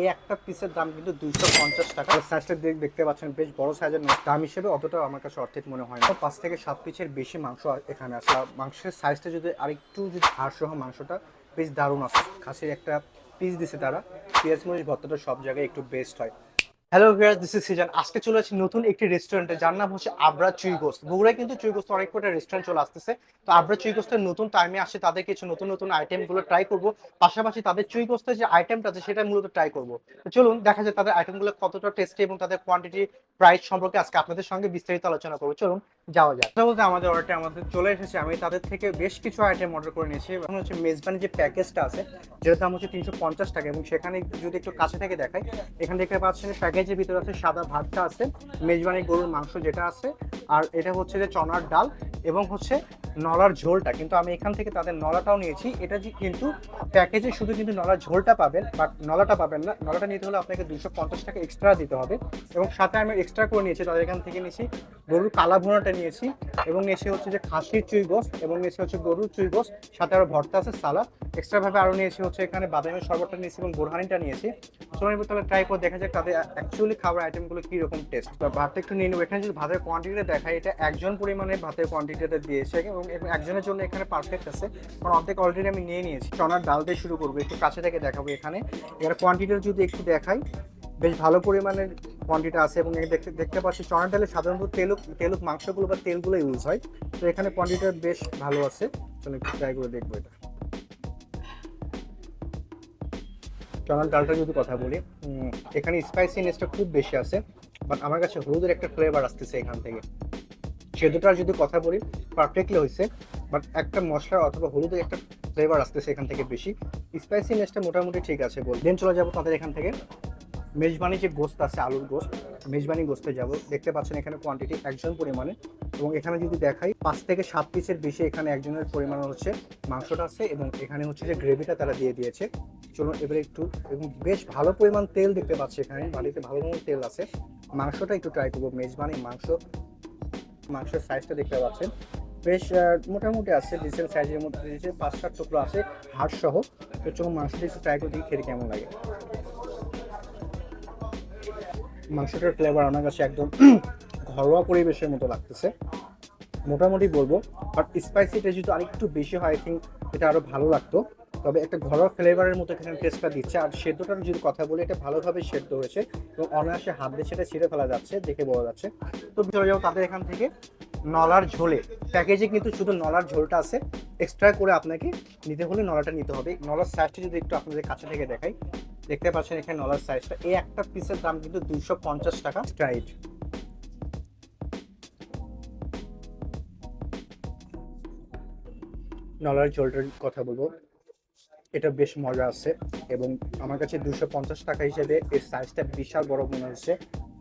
এই একটা পিসের দাম কিন্তু দুইশো পঞ্চাশ টাকা। সাইজটা দেখতে পাচ্ছেন, বেশ বড় সাইজের নয় দাম হিসেবে অতটা আমার কাছে অর্থিক মনে হয় না। পাঁচ থেকে সাত পিসের বেশি মাংস এখানে আর মাংসের সাইজটা যদি আরেকটু যদি হাড় সহ মাংসটা, বেশ দারুণ আছে। খাসির একটা পিস দিছে তারা। পেঁয়াজ মরিচ ভর্তাটা সব জায়গায় একটু বেস্ট হয়। Hello viewers this is season আজকে চলে আসছি নতুন একটি রেস্টুরেন্টে যার নাম হচ্ছে আবরা চুই গোস্ত বগুড়ায় কিন্তু চুই গোস্ত অনেক কটা রেস্টুরেন্ট চলে আসতেছে। তো আবরা চুই গোস্তের নতুন টাইমে আসে, তাদের কিছু নতুন নতুন আইটেমগুলো ট্রাই করব। পাশাপাশি তাদের চুই গোস্তের যে আইটেমটা আছে, সেটা মূলত ট্রাই করব। তো চলুন, দেখা যায় তাদের আইটেমগুলো কতটা টেস্টি এবং তাদের কোয়ান্টিটি প্রাইস সম্পর্কে আজকে আপনাদের সঙ্গে বিস্তারিত আলোচনা করব। চলুন, যাওয়া যাক। বলতে আমাদের অর্ডারটা আমাদের চলে এসেছে। আমি তাদের থেকে বেশ কিছু আইটেম অর্ডার করে নিয়েছি। এখন হচ্ছে মেজবানি যে প্যাকেজটা আছে, যেটার দাম হচ্ছে তিনশো পঞ্চাশ টাকা। এবং সেখানে যদি একটু কাছে থেকে দেখাই, এখানে দেখতে পাচ্ছেন প্যাকেজের ভিতরে আছে সাদা ভাতটা আছে, মেজবানি গরুর মাংস যেটা আছে, আর এটা হচ্ছে যে চনার ডাল এবং হচ্ছে নলার ঝোলটা। কিন্তু আমি এখান থেকে তাদের নলাটাও নিয়েছি। এটা যে কিন্তু প্যাকেজে শুধু কিন্তু নলার ঝোলটা পাবেন, বাট নলাটা পাবেন না। নলাটা নিতে হলে আপনাকে দুশো পঞ্চাশ টাকা এক্সট্রা দিতে হবে। এবং সাথে আমি এক্সট্রা করে নিয়েছি, তাদের এখান থেকে নিয়েছি গরুর কালা ভুনাটা নিয়েছি এবং এসে হচ্ছে যে খাসির চুই গোস এবং এসে হচ্ছে গরুর চুই গোস সাথে আরও ভর্তা আছে, সালাদ। এক্সট্রা ভাবে আরও নিয়েছি হচ্ছে এখানে বাদামের শরবতটা নিয়েছি এবং বোরহানিটা নিয়েছি। এবার তাহলে ট্রাই করে দেখা যাক তাদের অ্যাকচুয়ালি খাবার আইটেমগুলো কীরকম টেস্ট বা ভাতটা একটু নিয়ে নেব। এখানে যদি ভাতের কোয়ান্টিটিটা দেখাই, এটা একজন পরিমাণে ভাতের কোয়ান্টিটিটা দিয়েছে এবং একজনের জন্য এখানে পারফেক্ট আছে। কারণ অর্ধেক অলরেডি আমি নিয়ে নিয়েছি। চনার ডাল দিয়ে শুরু করব, একটু কাছে থেকে দেখাবো এখানে। এর কোয়ান্টিটিটা যদি একটু দেখাই বেশ ভালো পরিমাণের কোয়ান্টিটি আছে এবং দেখতে দেখতে পাচ্ছি চনার ডালে সাধারণত তেলুক তেলুক মাংসগুলো বা তেলগুলো ইউজ হয়। তো এখানে কোয়ান্টিটিটা বেশ ভালো আছে। চলো একটু ট্রাই করে দেখব এটা। চনার ডালটা যদি কথা বলি এখানে স্পাইসিনেসটা খুব বেশি আছে বাট আমার কাছে হলুদের একটা ফ্লেভার আসতেছে এখান থেকে। সেদ্ধটার যদি কথা বলি পারফেক্টলি হয়েছে বাট একটা মশলা অথবা হলুদের একটা ফ্লেভার আসতেছে এখান থেকে বেশি। স্পাইসিনেসটা মোটামুটি ঠিক আছে বল দেন চলে যাব তাদের এখান থেকে। মেজবানি যে গোস্ত আছে, আলুর গোস্ত, মেজবানি গোস্তে যাব। দেখতে পাচ্ছেন এখানে কোয়ান্টিটি একজন পরিমাণে। এবং এখানে যদি দেখাই, পাঁচ থেকে সাত পিসের বেশি এখানে একজনের পরিমাণ হচ্ছে মাংসটা আছে এবং এখানে হচ্ছে যে গ্রেভিটা তারা দিয়ে দিয়েছে। চলুন এবারে একটু, এবং বেশ ভালো পরিমাণ তেল দেখতে পাচ্ছি এখানে, বাড়িতে ভালো পরিমাণ তেল আছে। মাংসটা একটু ট্রাই করব, মেজবানি মাংস, মাংসের সাইজটা দেখতে পাচ্ছেন। বেশ মোটামুটি আছে ডিসেল সাইজের মধ্যে পাঁচ সাত টুকরো আছে হাড় সহ তো চলুন মাংসটা একটু ট্রাই করে দেখি খেতে কেমন লাগে। মাংসটার ফ্লেভার আমার কাছে একদম ঘরোয়া পরিবেশের মতো লাগতেছে। মোটামুটি বলব বাট স্পাইসিটা যদি আরেকটু বেশি হয় আই থিঙ্ক এটা আরও ভালো লাগতো। তবে একটা ঘরোয়া ফ্লেভারের মতো এখানে টেস্টটা দিচ্ছে। আর সেদ্ধটার যদি কথা বলি, এটা ভালোভাবে সেদ্ধ হয়েছে এবং অনায়াসে হাত দিয়ে সেটা ছিঁড়ে ফেলা যাচ্ছে, দেখে বোঝা যাচ্ছে। তো চলে যাব তাদের এখান থেকে নলার ঝোলে। প্যাকেজে কিন্তু শুধু নলার ঝোলটা আছে এক্সট্রা করে আপনাকে নিতে হলে নলাটা নিতে হবে। নলার সাইজটা যদি একটু আপনাদের কাছে থেকে দেখাই দেখতে পাচ্ছেন এখানে নলার সাইজটা এই একটা পিসের দাম কিন্তু দুইশো পঞ্চাশ টাকা। স্ট্রাইট নলার ঝোলটার কথা বলব। এটা বেশ মজা আছে এবং আমার কাছে দুশো পঞ্চাশ টাকা হিসেবে এর সাইজটা বিশাল বড় মনে হচ্ছে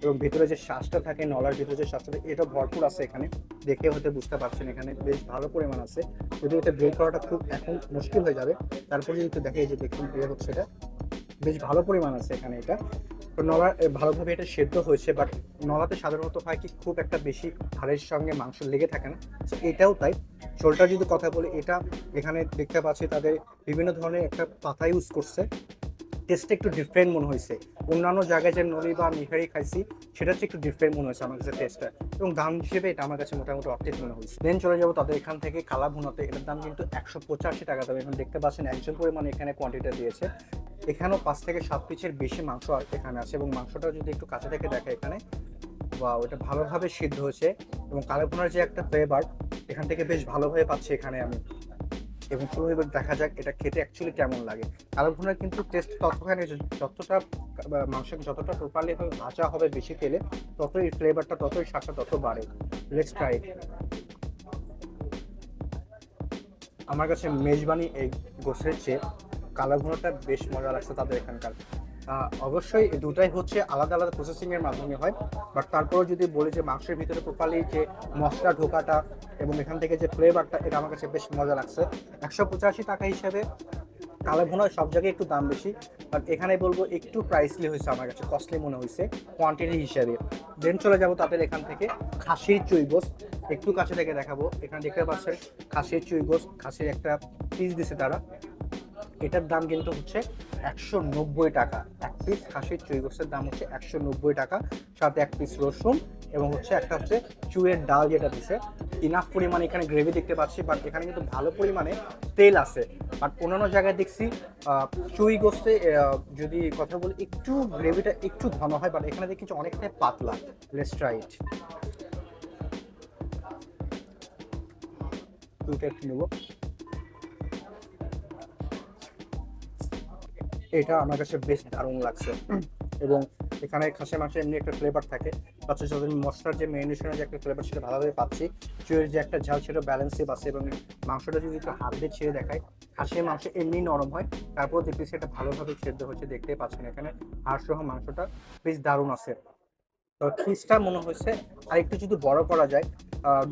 এবং ভিতরে যে শ্বাসটা থাকে, নলার ভিতরে যে শ্বাসটা থাকে, এটা ভরপুর আছে এখানে। দেখে হয়তো বুঝতে পারছেন এখানে বেশ ভালো পরিমাণ আছে। যদি এটা বের করাটা খুব এখন মুশকিল হয়ে যাবে, তারপরে যদি দেখে যে দেখুন বের হচ্ছে এটা। বেশ ভালো পরিমাণ আছে এখানে এটা। নলা ভালোভাবে এটা সেদ্ধ হয়েছে বাট নলাতে সাধারণত হয় কি খুব একটা বেশি হাড়ের সঙ্গে মাংস লেগে থাকে না। তো এটাও তাই। ঝোলটা যদি কথা বলি, এটা এখানে দেখতে পাচ্ছি তাদের বিভিন্ন ধরনের একটা পাতা ইউজ করছে। টেস্টটা একটু ডিফারেন্ট মনে হয়েছে। অন্যান্য জায়গায় যে নলি বা নিহারি খাইছি, সেটা হচ্ছে একটু ডিফারেন্ট মনে হয়েছে আমার কাছে টেস্টটা এবং দাম হিসেবে এটা আমার কাছে মোটামুটি অর্থিক মনে হয়েছে। দেন চলে যাব তাদের এখান থেকে কালা ভুনাতে এটার দাম কিন্তু একশো পঁচাশি টাকা। তবে এখন দেখতে পাচ্ছেন একজন পরিমাণে এখানে কোয়ান্টিটি দিয়েছে। এখানেও পাঁচ থেকে সাত পিসের বেশি মাংস এখানে আছে এবং মাংসটা যদি একটু কাছে থেকে দেখে এখানে বা ওটা ভালোভাবে সিদ্ধ হয়েছে এবং কালা ভুনার যে একটা ফ্লেভার এখান থেকে বেশ ভালোভাবে পাচ্ছি এখানে আমি। এবং চলুন এবার দেখা যাক এটা খেতে অ্যাকচুয়ালি কেমন লাগে। কালো ভুনার কিন্তু টেস্ট ততখানি যতটা মাংস যতটা প্রপারলি ভাজা হবে বেশি তেলে, ততই ফ্লেভারটা ততই স্বাদটা তত বাড়ে। লেটস ট্রাই আমার কাছে মেজবানি এই গোসের চেয়ে কালো ভুনাটা বেশ মজা লাগছে তাদের এখানকার। অবশ্যই দুটাই হচ্ছে আলাদা আলাদা প্রসেসিং এর মাধ্যমে হয়। বাট তারপরেও যদি বলি যে মাংসের ভিতরে প্রপারলি যে মশলা ঢোকাটা এবং এখান থেকে যে ফ্লেভারটা এটা আমার কাছে বেশ মজা লাগছে। একশো পঁচাশি টাকা হিসেবে কালো ভুনার সব জায়গায় একটু দাম বেশি, বাট এখানে বলব একটু প্রাইসলি হয়েছে আমার কাছে কস্টলি মনে হয়েছে কোয়ান্টিটি হিসাবে। দেন চলে যাব তাদের এখান থেকে খাসির চুইগোস একটু কাছে থেকে দেখাবো, এখানে দেখতে পাচ্ছেন খাসির চুইগোস খাসির একটা পিস দিছে তারা। এটার দাম কিন্তু হচ্ছে একশো নব্বই টাকা। এক পিস খাসির চুই গোস্তের দাম হচ্ছে একশো নব্বই টাকা, সাথে এক পিস রসুন এবং হচ্ছে একটা হচ্ছে চুয়ের ডাল যেটা দিছে। ইনাফ পরিমাণে এখানে গ্রেভি দেখতে পাচ্ছি বাট এখানে কিন্তু ভালো পরিমাণে তেল আছে। বাট অন্যান্য জায়গায় দেখছি চুই গোস্তে যদি কথা বলি, একটু গ্রেভিটা একটু ঘন হয় বাট এখানে দেখি অনেকটাই পাতলা। লেটস ট্রাই ইট চুইটা একটু নেব। এটা আমার কাছে বেশ দারুণ লাগছে। এবং এখানে খাসি মাংসের এমনি একটা ফ্লেভার থাকে। পাচ্ছি সাথে মশলার যে মেরিনেশনের যে একটা ফ্লেভার সেটা ভালোভাবে পাচ্ছি চুয়ের যে একটা ঝাল সেটা ব্যালেন্সে আছে এবং মাংসটা যদি একটু হাত দিয়ে ছেড়ে দেখায় খাসির মাংস এমনি নরম হয় তারপর দেখতেছি সেটা ভালোভাবে সেদ্ধ হচ্ছে দেখতেই পাচ্ছেন এখানে। হাড় সহ মাংসটা বেশ দারুণ আছে। তো পিসটা মনে হচ্ছে আরেকটু যদি বড় করা যায়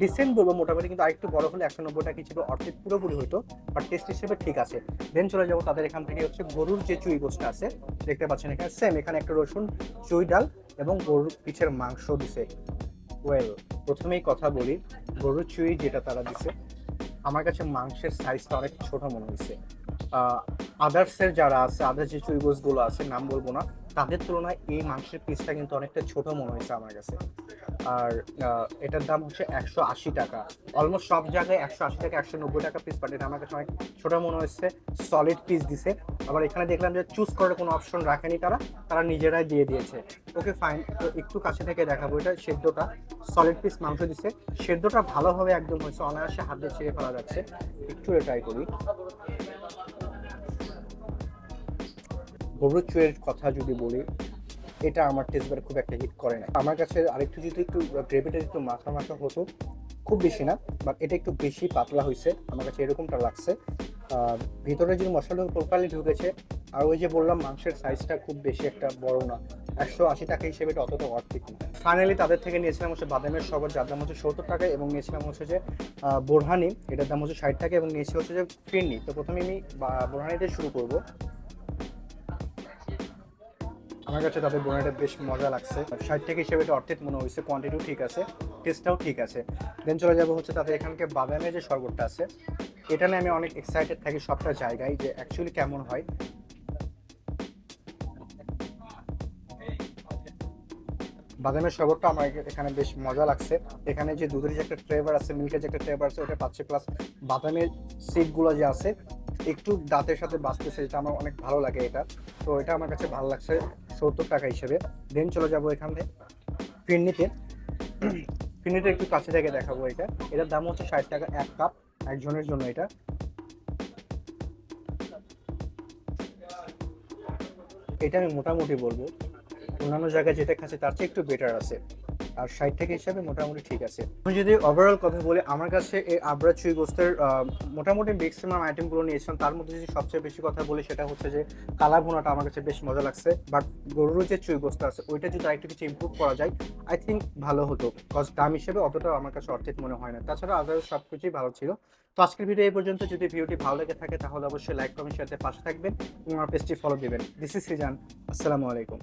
ডিসেন্ট বলব মোটামুটি, কিন্তু আরেকটু বড় হলে একশো নব্বই টাকা হিসেবে পুরোপুরি হতো বাট টেস্ট হিসেবে ঠিক আছে। দেন চলে যাব তাদের এখান থেকে হচ্ছে গরুর যে চুই গোষ্ঠটা আছে, দেখতে পাচ্ছেন এখানে সেম এখানে একটা রসুন, চুই ডাল এবং গরুর পিছের মাংস দিছে। ওয়েল প্রথমেই কথা বলি, গরুর চুই যেটা তারা দিছে, আমার কাছে মাংসের সাইজটা অনেক ছোট মনে হয়েছে। আদার্সের যারা আছে আদার্স যে চুই গোছগুলো আছে, নাম বলব না তাদের তুলনায় এই মাংসের পিসটা কিন্তু অনেকটা ছোট মনে হয়েছে আমার কাছে। আর এটার দাম হচ্ছে একশো আশি টাকা। অলমোস্ট সব জায়গায় একশো আশি টাকা একশো নব্বই টাকা পিস এটা আমার কাছে অনেক ছোট মনে হচ্ছে সলিড পিস দিছে। আবার এখানে দেখলাম যে চুজ করার কোনো অপশন রাখেনি তারা তারা নিজেরাই দিয়ে দিয়েছে। ওকে ফাইন তো একটু কাছে থেকে দেখাবো এটা সেদ্ধটা। সলিড পিস মাংস দিছে। সেদ্ধটা ভালোভাবে একদম হয়েছে, অনায়াসে হাত দিয়ে ছেড়ে ফেলা যাচ্ছে। একটু ট্রাই করি। গরুর চুয়ের কথা যদি বলি, এটা আমার টেস্ট খুব একটা হিট করে না। আমার কাছে আরেকটু যদি একটু গ্রেভিটা একটু মাখা মাখা হতো, খুব বেশি না বাট এটা একটু বেশি পাতলা হয়েছে আমার কাছে এরকমটা লাগছে। ভিতরে যদি মশলা প্রপারলি ঢুকেছে, আর ওই যে বললাম মাংসের সাইজটা খুব বেশি একটা বড় না, একশো আশি টাকা হিসেবে এটা অতটা অর্থিক না। ফাইনালি তাদের থেকে নিয়েছিলাম হচ্ছে বাদামের শরবত যার দাম হচ্ছে সত্তর টাকা, এবং নিয়েছিলাম হচ্ছে যে বোরহানি, এটার দাম হচ্ছে ষাট টাকা, এবং নিয়েছি হচ্ছে যে ফিরনি। তো প্রথমে আমি বোরহানিতে শুরু করব। আমার কাছে তাদের বোনাটা বেশ মজা লাগছে। ষাট থেকে হিসেবে এটা অর্থিত মনে হয়েছে কোয়ান্টিটিও ঠিক আছে টেস্টটাও ঠিক আছে। দেন চলে যাব হচ্ছে তাদের এখানকার বাদামের যে শরবতটা আছে। এটা নিয়ে আমি অনেক এক্সাইটেড থাকি সবটা জায়গায় যে অ্যাকচুয়ালি কেমন হয়। বাদামের শরবতটা আমার এখানে বেশ মজা লাগছে। এখানে যে দুধের যে একটা ফ্লেভার আছে মিল্কের যে একটা ফ্লেভার আছে, ওটা পাচ্ছে প্লাস বাদামের সিডগুলো যে আছে, একটু দাঁতের সাথে বাঁচতেছে এটা আমার অনেক ভালো লাগে এটা। তো এটা আমার কাছে ভালো লাগছে। সত্তর টাকা হিসেবে। দেন চলে যাব এখানে ফিরনিতে। ফিরনিতে একটু কাছে থেকে দেখাবো এটা। এটার দাম হচ্ছে ষাট টাকা এক কাপ, একজনের জন্য এটা। এটা আমি মোটামুটি বলব। অন্যান্য জায়গায় যেটা খাচ্ছে, তার চেয়ে একটু বেটার আছে। আর ষাট টাকা হিসাবে মোটামুটি ঠিক আছে। আমি যদি ওভারঅল কথা বলি, আমার কাছে এই আবরা চুই গোস্তের মোটামুটি ম্যাক্সিমাম আইটেমগুলো নিয়েছিলাম। তার মধ্যে যদি সবচেয়ে বেশি কথা বলি, সেটা হচ্ছে যে কালা ভুনাটা আমার কাছে বেশ মজা লাগছে। বাট গরুর যে চুই গোস্ত আছে, ওইটা যদি আরেকটু কিছু ইম্প্রুভ করা যায় আই থিঙ্ক ভালো হতো। কজ দাম হিসেবে অতটা আমার কাছে অর্থিক মনে হয় না। তাছাড়া আদার সব কিছুই ভালো ছিল। তো আজকের ভিডিও এই পর্যন্ত। যদি ভিডিওটি ভালো লেগে থাকে, তাহলে অবশ্যই লাইক কমেন্ট শেয়ারতে পাশে থাকবেন এবং আমার পেজটি ফলো দিবেন। দিস ইজ সিজান আসসালামু আলাইকুম।